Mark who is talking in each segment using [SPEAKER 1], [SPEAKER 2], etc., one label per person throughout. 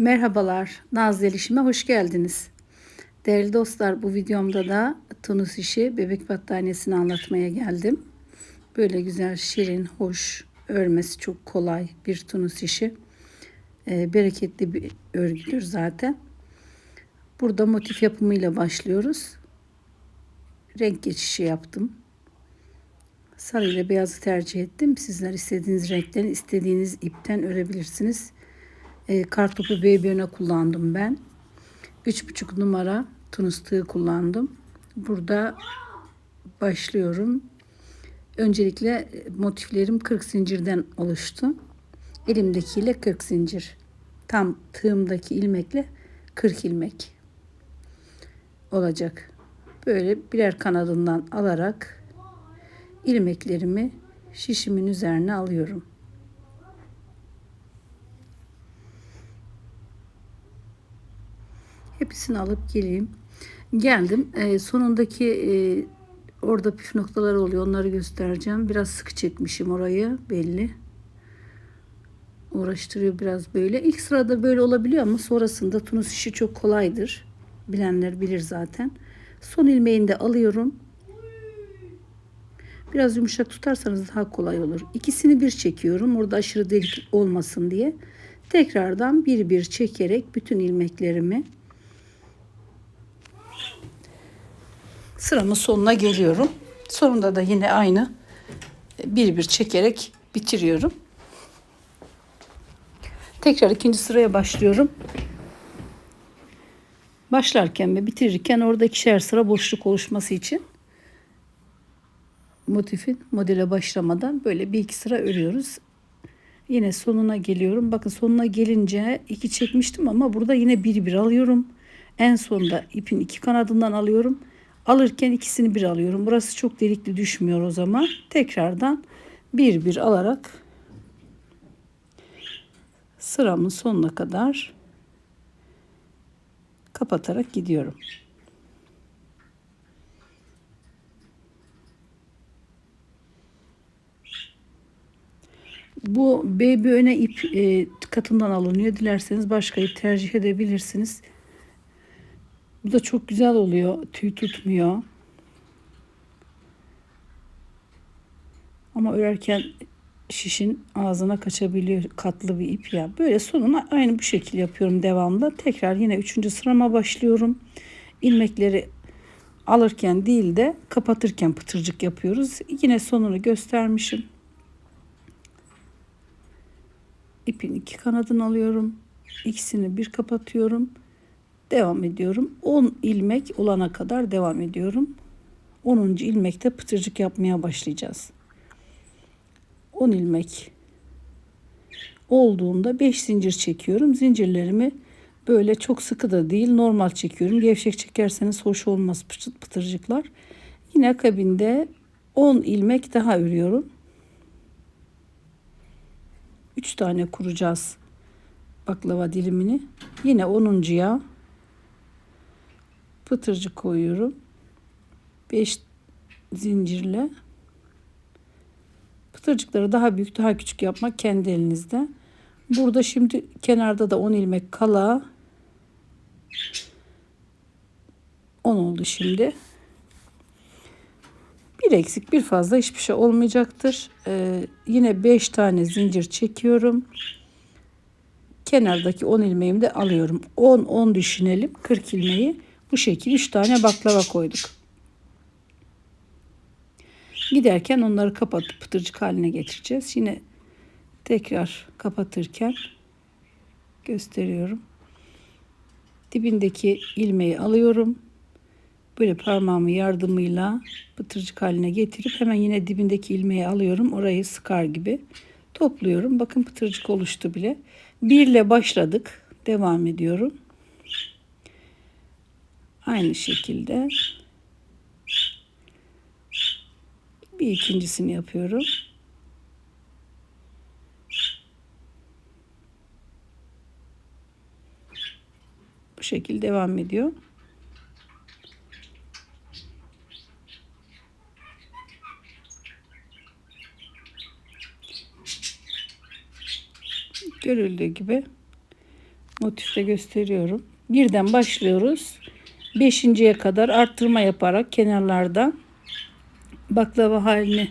[SPEAKER 1] Merhabalar, Naz Delişime hoş geldiniz. Değerli dostlar, bu videomda da Tunus işi bebek battaniyesini anlatmaya geldim. Böyle güzel, şirin, hoş, örmesi çok kolay bir Tunus işi. Ee, bereketli bir örgüdür zaten. Burada motif yapımıyla başlıyoruz. Renk geçişi yaptım. Sarı ile beyazı tercih ettim. Sizler istediğiniz renkten, istediğiniz ipten örebilirsiniz. E, kartopu baby kullandım ben. 3,5 numara tunus tığı kullandım. Burada başlıyorum. Öncelikle motiflerim 40 zincirden oluştu. Elimdekiyle 40 zincir. Tam tığımdaki ilmekle 40 ilmek olacak. Böyle birer kanadından alarak ilmeklerimi şişimin üzerine alıyorum. Hepsini alıp geleyim. Geldim. E, sonundaki e, orada püf noktaları oluyor. Onları göstereceğim. Biraz sıkı çekmişim orayı belli. Uğraştırıyor biraz böyle. İlk sırada böyle olabiliyor ama sonrasında tunus işi çok kolaydır. Bilenler bilir zaten. Son ilmeğini de alıyorum. Biraz yumuşak tutarsanız daha kolay olur. İkisini bir çekiyorum. Orada aşırı delik olmasın diye. Tekrardan bir bir çekerek bütün ilmeklerimi sıramın sonuna geliyorum. Sonunda da yine aynı bir bir çekerek bitiriyorum. Tekrar ikinci sıraya başlıyorum. Başlarken ve bitirirken orada ikişer sıra boşluk oluşması için motifin modele başlamadan böyle bir iki sıra örüyoruz. Yine sonuna geliyorum. Bakın sonuna gelince iki çekmiştim ama burada yine bir bir alıyorum. En sonda ipin iki kanadından alıyorum. Alırken ikisini bir alıyorum. Burası çok delikli düşmüyor o zaman. Tekrardan bir bir alarak sıramın sonuna kadar kapatarak gidiyorum. Bu baby öne ip e, katından alınıyor. Dilerseniz başka ip tercih edebilirsiniz. Bu da çok güzel oluyor. Tüy tutmuyor. Ama örerken şişin ağzına kaçabiliyor katlı bir ip ya. Böyle sonuna aynı bu şekil yapıyorum devamlı. Tekrar yine üçüncü sırama başlıyorum. İlmekleri alırken değil de kapatırken pıtırcık yapıyoruz. Yine sonunu göstermişim. İpin iki kanadını alıyorum. İkisini bir kapatıyorum devam ediyorum. 10 ilmek olana kadar devam ediyorum. 10. ilmekte pıtırcık yapmaya başlayacağız. 10 ilmek olduğunda 5 zincir çekiyorum. Zincirlerimi böyle çok sıkı da değil normal çekiyorum. Gevşek çekerseniz hoş olmaz pıtırcıklar. Yine akabinde 10 ilmek daha örüyorum. 3 tane kuracağız baklava dilimini. Yine 10.ya pıtırcık koyuyorum. 5 zincirle pıtırcıkları daha büyük daha küçük yapmak kendi elinizde. Burada şimdi kenarda da 10 ilmek kala 10 oldu şimdi. Bir eksik bir fazla hiçbir şey olmayacaktır. Ee, yine 5 tane zincir çekiyorum. Kenardaki 10 ilmeğimi de alıyorum. 10 10 düşünelim. 40 ilmeği bu şekilde 3 tane baklava koyduk. Giderken onları kapatıp pıtırcık haline getireceğiz. Yine tekrar kapatırken gösteriyorum. Dibindeki ilmeği alıyorum. Böyle parmağımı yardımıyla pıtırcık haline getirip hemen yine dibindeki ilmeği alıyorum. Orayı sıkar gibi topluyorum. Bakın pıtırcık oluştu bile. Bir ile başladık. Devam ediyorum. Aynı şekilde bir ikincisini yapıyorum. Bu şekilde devam ediyor. Görüldüğü gibi Motifte gösteriyorum. Birden başlıyoruz. Beşinciye kadar arttırma yaparak kenarlardan baklava halini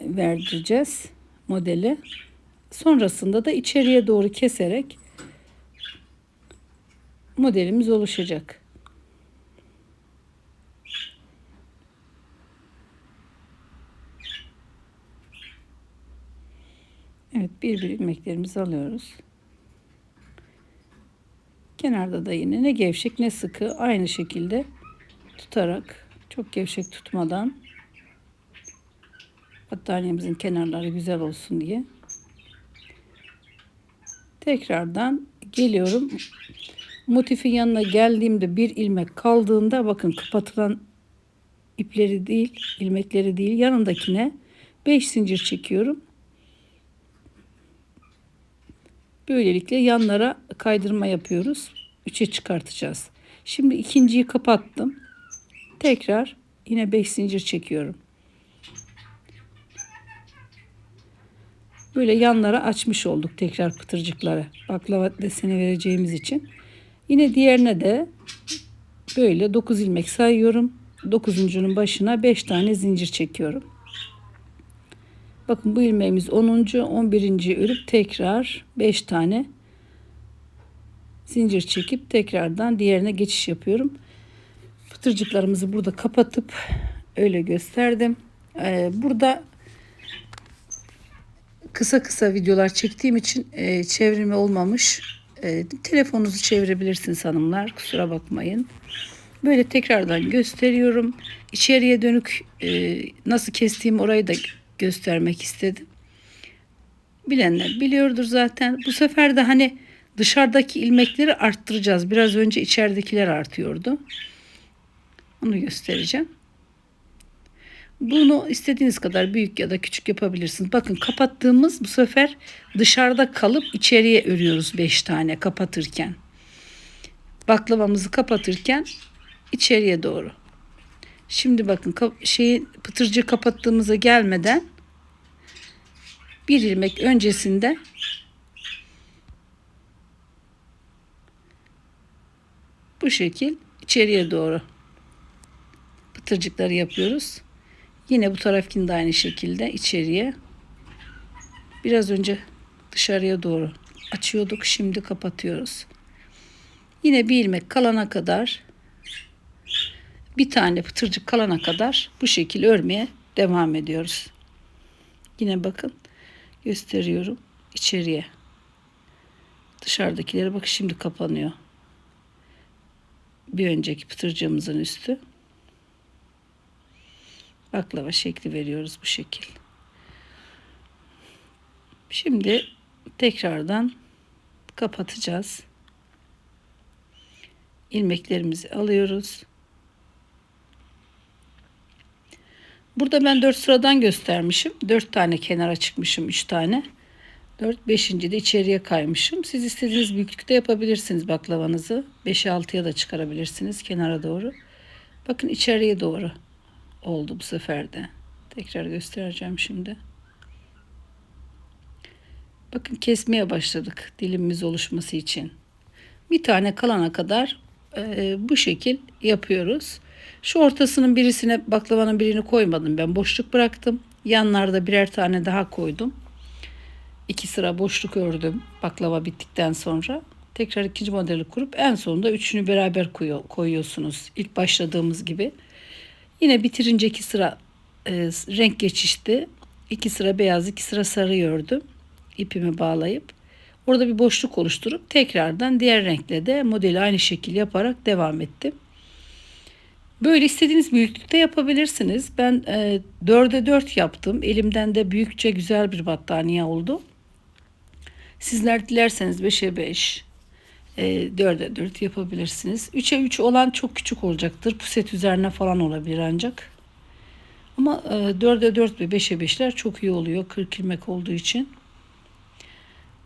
[SPEAKER 1] verdireceğiz modeli. Sonrasında da içeriye doğru keserek modelimiz oluşacak. Evet bir bir ilmeklerimizi alıyoruz. Kenarda da yine ne gevşek ne sıkı aynı şekilde tutarak çok gevşek tutmadan battaniyemizin kenarları güzel olsun diye tekrardan geliyorum. Motifin yanına geldiğimde bir ilmek kaldığında bakın kapatılan ipleri değil, ilmekleri değil yanındakine 5 zincir çekiyorum. Böylelikle yanlara kaydırma yapıyoruz. 3'e çıkartacağız. Şimdi ikinciyi kapattım. Tekrar yine 5 zincir çekiyorum. Böyle yanlara açmış olduk tekrar pıtırcıkları. Baklava deseni vereceğimiz için. Yine diğerine de böyle 9 ilmek sayıyorum. 9'uncunun başına 5 tane zincir çekiyorum. Bakın bu ilmeğimiz 10. 11. örüp tekrar 5 tane zincir çekip tekrardan diğerine geçiş yapıyorum. Pıtırcıklarımızı burada kapatıp öyle gösterdim. Ee, burada kısa kısa videolar çektiğim için e, çevrimi olmamış. E, telefonunuzu çevirebilirsiniz hanımlar. Kusura bakmayın. Böyle tekrardan gösteriyorum. İçeriye dönük e, nasıl kestiğim orayı da göstermek istedim. Bilenler biliyordur zaten. Bu sefer de hani dışarıdaki ilmekleri arttıracağız. Biraz önce içeridekiler artıyordu. Onu göstereceğim. Bunu istediğiniz kadar büyük ya da küçük yapabilirsiniz. Bakın kapattığımız bu sefer dışarıda kalıp içeriye örüyoruz 5 tane kapatırken. Baklavamızı kapatırken içeriye doğru. Şimdi bakın şeyi pıtırcı kapattığımıza gelmeden bir ilmek öncesinde bu şekil içeriye doğru pıtırcıkları yapıyoruz. Yine bu tarafkini de aynı şekilde içeriye biraz önce dışarıya doğru açıyorduk. Şimdi kapatıyoruz. Yine bir ilmek kalana kadar bir tane pıtırcık kalana kadar bu şekil örmeye devam ediyoruz. Yine bakın gösteriyorum içeriye. Dışarıdakileri bak şimdi kapanıyor. Bir önceki pıtırcığımızın üstü. Baklava şekli veriyoruz bu şekil. Şimdi tekrardan kapatacağız. İlmeklerimizi alıyoruz. Burada ben 4 sıradan göstermişim. 4 tane kenara çıkmışım 3 tane. 4 5. de içeriye kaymışım. Siz istediğiniz büyüklükte yapabilirsiniz baklavanızı. 5'e 6'ya da çıkarabilirsiniz kenara doğru. Bakın içeriye doğru oldu bu sefer de. Tekrar göstereceğim şimdi. Bakın kesmeye başladık dilimimiz oluşması için. Bir tane kalana kadar e, bu şekil yapıyoruz. Şu ortasının birisine baklavanın birini koymadım ben boşluk bıraktım. Yanlarda birer tane daha koydum. İki sıra boşluk ördüm baklava bittikten sonra. Tekrar ikinci modeli kurup en sonunda üçünü beraber koyuyorsunuz. İlk başladığımız gibi. Yine bitirince iki sıra e, renk geçişti. İki sıra beyaz, iki sıra sarı ördüm. İpimi bağlayıp. Orada bir boşluk oluşturup tekrardan diğer renkle de modeli aynı şekil yaparak devam ettim. Böyle istediğiniz büyüklükte yapabilirsiniz. Ben e, 4'e 4 yaptım. Elimden de büyükçe güzel bir battaniye oldu. Sizler dilerseniz 5'e 5, e, 4'e 4 yapabilirsiniz. 3'e 3 olan çok küçük olacaktır. Puset üzerine falan olabilir ancak. Ama e, 4'e 4 ve 5'e 5'ler çok iyi oluyor. 40 ilmek olduğu için.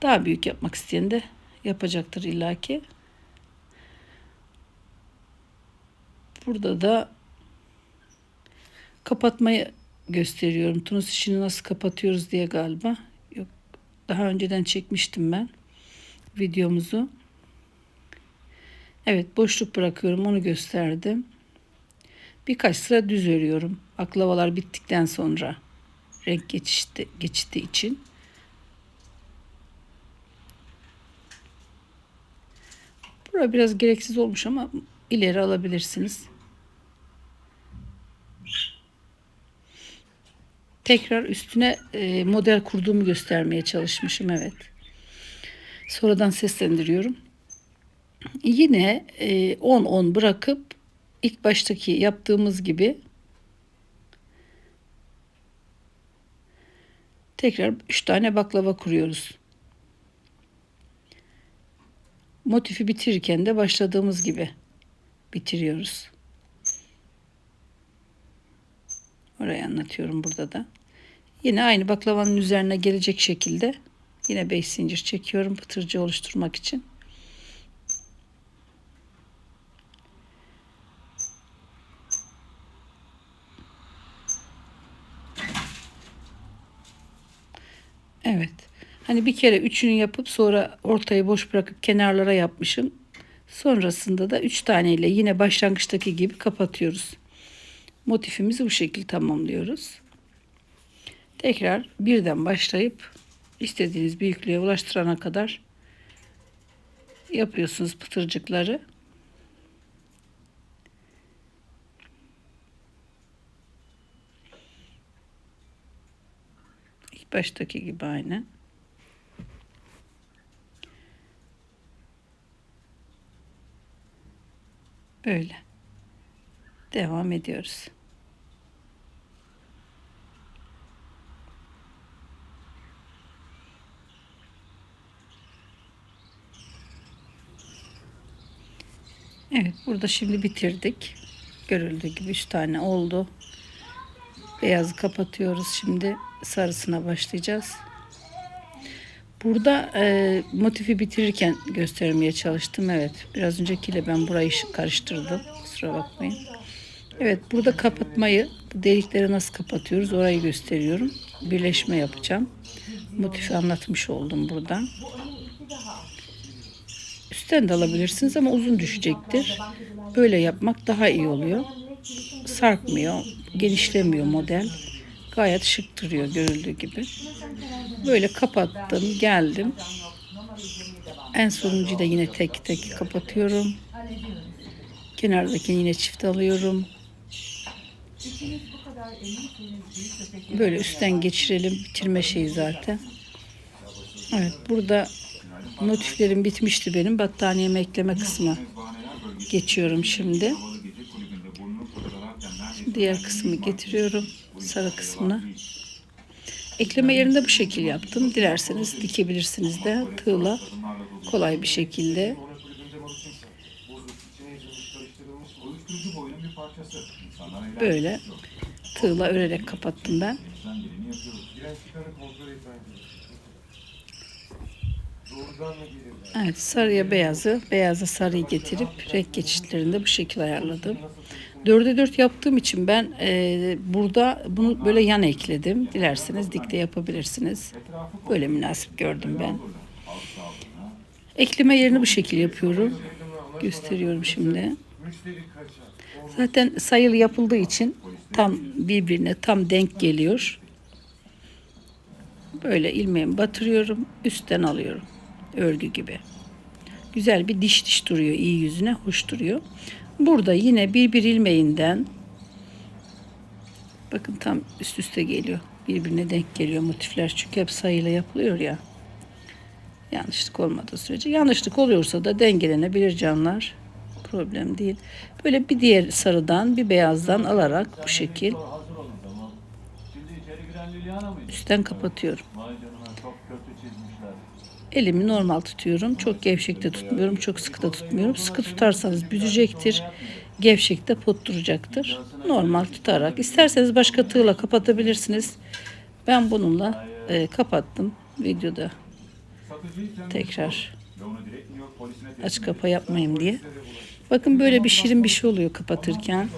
[SPEAKER 1] Daha büyük yapmak isteyen de yapacaktır illaki. Burada da kapatmayı gösteriyorum. Tunus işini nasıl kapatıyoruz diye galiba. Daha önceden çekmiştim ben. videomuzu. Evet boşluk bırakıyorum onu gösterdim. Birkaç sıra düz örüyorum. Baklavalar bittikten sonra renk geçişti, geçti için. Bura biraz gereksiz olmuş ama ileri alabilirsiniz. Tekrar üstüne e, model kurduğumu göstermeye çalışmışım evet. Sonradan seslendiriyorum. Yine 10-10 bırakıp ilk baştaki yaptığımız gibi tekrar 3 tane baklava kuruyoruz. Motifi bitirirken de başladığımız gibi bitiriyoruz. Orayı anlatıyorum burada da. Yine aynı baklavanın üzerine gelecek şekilde yine 5 zincir çekiyorum pıtırcı oluşturmak için. Evet. Hani bir kere üçünü yapıp sonra ortayı boş bırakıp kenarlara yapmışım. Sonrasında da üç taneyle yine başlangıçtaki gibi kapatıyoruz. Motifimizi bu şekilde tamamlıyoruz. Tekrar birden başlayıp istediğiniz büyüklüğe ulaştırana kadar yapıyorsunuz pıtırcıkları. İlk baştaki gibi aynı. Böyle. Devam ediyoruz. Evet burada şimdi bitirdik. Görüldüğü gibi 3 tane oldu. Beyazı kapatıyoruz. Şimdi sarısına başlayacağız. Burada e, motifi bitirirken göstermeye çalıştım. Evet biraz öncekiyle ben burayı karıştırdım. Kusura bakmayın. Evet burada kapatmayı bu delikleri nasıl kapatıyoruz orayı gösteriyorum. Birleşme yapacağım. Motifi anlatmış oldum burada. Üstten de alabilirsiniz ama uzun düşecektir. Böyle yapmak daha iyi oluyor. Sarkmıyor, genişlemiyor model. Gayet şık duruyor görüldüğü gibi. Böyle kapattım, geldim. En sonuncuyu da yine tek tek kapatıyorum. Kenardaki yine çift alıyorum. Böyle üstten geçirelim. Bitirme şeyi zaten. Evet burada motiflerim bitmişti benim. Battaniyeme ekleme kısmı geçiyorum şimdi. Diğer kısmı getiriyorum. Sarı kısmına. Ekleme yerinde bu şekil yaptım. Dilerseniz dikebilirsiniz de tığla kolay bir şekilde. Böyle tığla örerek kapattım ben. Evet sarıya beyazı, beyaza sarıyı getirip renk geçişlerini bu şekilde ayarladım. Dörde dört yaptığım için ben e, burada bunu böyle yan ekledim. Dilerseniz dikte yapabilirsiniz. Böyle münasip gördüm ben. Ekleme yerini bu şekil yapıyorum. Gösteriyorum şimdi. Zaten sayılı yapıldığı için tam birbirine tam denk geliyor. Böyle ilmeğimi batırıyorum. Üstten alıyorum. Örgü gibi. Güzel bir diş diş duruyor. iyi yüzüne hoş duruyor. Burada yine bir bir ilmeğinden bakın tam üst üste geliyor. Birbirine denk geliyor motifler. Çünkü hep sayıyla yapılıyor ya. Yanlışlık olmadığı sürece. Yanlışlık oluyorsa da dengelenebilir canlar. Problem değil. Böyle bir diğer sarıdan bir beyazdan alarak bu şekil üstten kapatıyorum. Elimi normal tutuyorum. Çok gevşek de tutmuyorum. Çok sıkı da tutmuyorum. Sıkı tutarsanız büzecektir. Gevşek de potturacaktır. Normal tutarak. İsterseniz başka tığla kapatabilirsiniz. Ben bununla e, kapattım. Videoda tekrar aç kapa yapmayayım diye. Bakın böyle bir şirin bir şey oluyor kapatırken.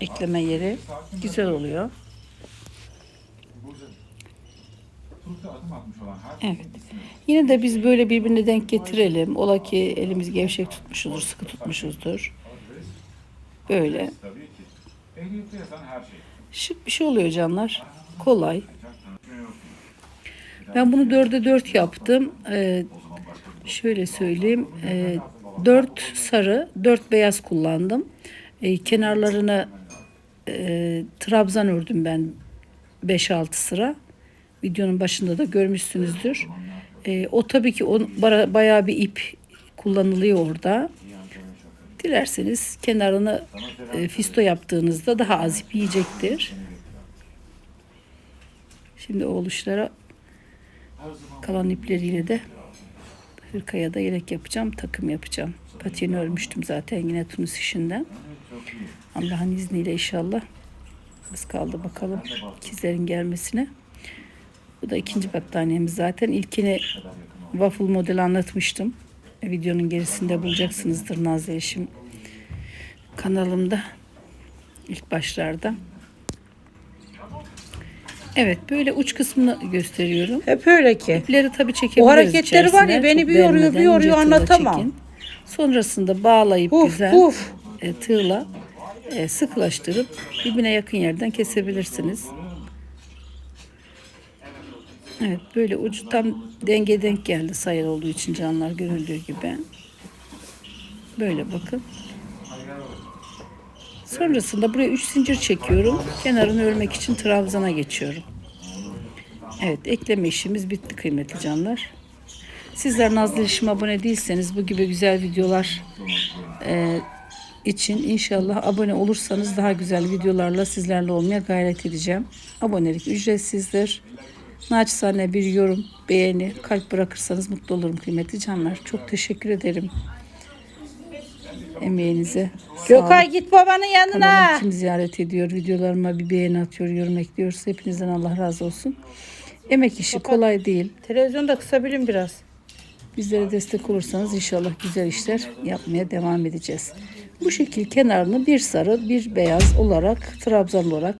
[SPEAKER 1] Ekleme yeri. Güzel oluyor. Evet. Yine de biz böyle birbirine denk getirelim. Ola ki elimiz gevşek tutmuşuzdur, sıkı tutmuşuzdur. Böyle. Şık bir şey oluyor canlar. Kolay. Ben bunu dörde dört yaptım. Ee, şöyle söyleyeyim. Ee, dört sarı, dört beyaz kullandım. Ee, kenarlarına e, trabzan ördüm ben 5-6 sıra. Videonun başında da görmüşsünüzdür. Ee, o tabii ki o, bara- bayağı bir ip kullanılıyor orada. Dilerseniz kenarını e, fisto yaptığınızda daha az ip yiyecektir. Şimdi o oluşlara kalan ipleriyle de hırkaya da yelek yapacağım, takım yapacağım. Patiğini örmüştüm zaten yine Tunus işinden. Allah'ın izniyle inşallah. Az kaldı bakalım ikizlerin gelmesine. Bu da ikinci battaniyemiz zaten. İlkini waffle model anlatmıştım. E, Videonun gerisinde bulacaksınızdır Nazlı Eşim kanalımda. ilk başlarda. Evet böyle uç kısmını gösteriyorum.
[SPEAKER 2] Hep öyle ki.
[SPEAKER 1] İpleri tabii çekebiliriz
[SPEAKER 2] O hareketleri var ya, beni bir yoruyor, bir yoruyor, anlatamam.
[SPEAKER 1] çekin. Sonrasında bağlayıp
[SPEAKER 2] Uf,
[SPEAKER 1] güzel
[SPEAKER 2] uf.
[SPEAKER 1] e, tığla e, sıkılaştırıp dibine yakın yerden kesebilirsiniz. Evet böyle ucu tam denge denk geldi sayılı olduğu için canlar görüldüğü gibi. Böyle bakın. Sonrasında buraya 3 zincir çekiyorum. Kenarını örmek için trabzana geçiyorum. Evet ekleme işimiz bitti kıymetli canlar. Sizler Nazlı İşim abone değilseniz bu gibi güzel videolar e, için inşallah abone olursanız daha güzel videolarla sizlerle olmaya gayret edeceğim. Abonelik ücretsizdir. Naçizane bir yorum, beğeni, kalp bırakırsanız mutlu olurum kıymetli canlar. Çok teşekkür ederim. Emeğinize.
[SPEAKER 2] Gökay git babanın yanına.
[SPEAKER 1] Kanalım kim ziyaret ediyor, videolarıma bir beğeni atıyor, yorum ekliyorsa hepinizden Allah razı olsun. Emek işi kolay değil.
[SPEAKER 2] Televizyonu da kısabilirim biraz.
[SPEAKER 1] Bizlere destek olursanız inşallah güzel işler yapmaya devam edeceğiz. Bu şekil kenarını bir sarı bir beyaz olarak trabzan olarak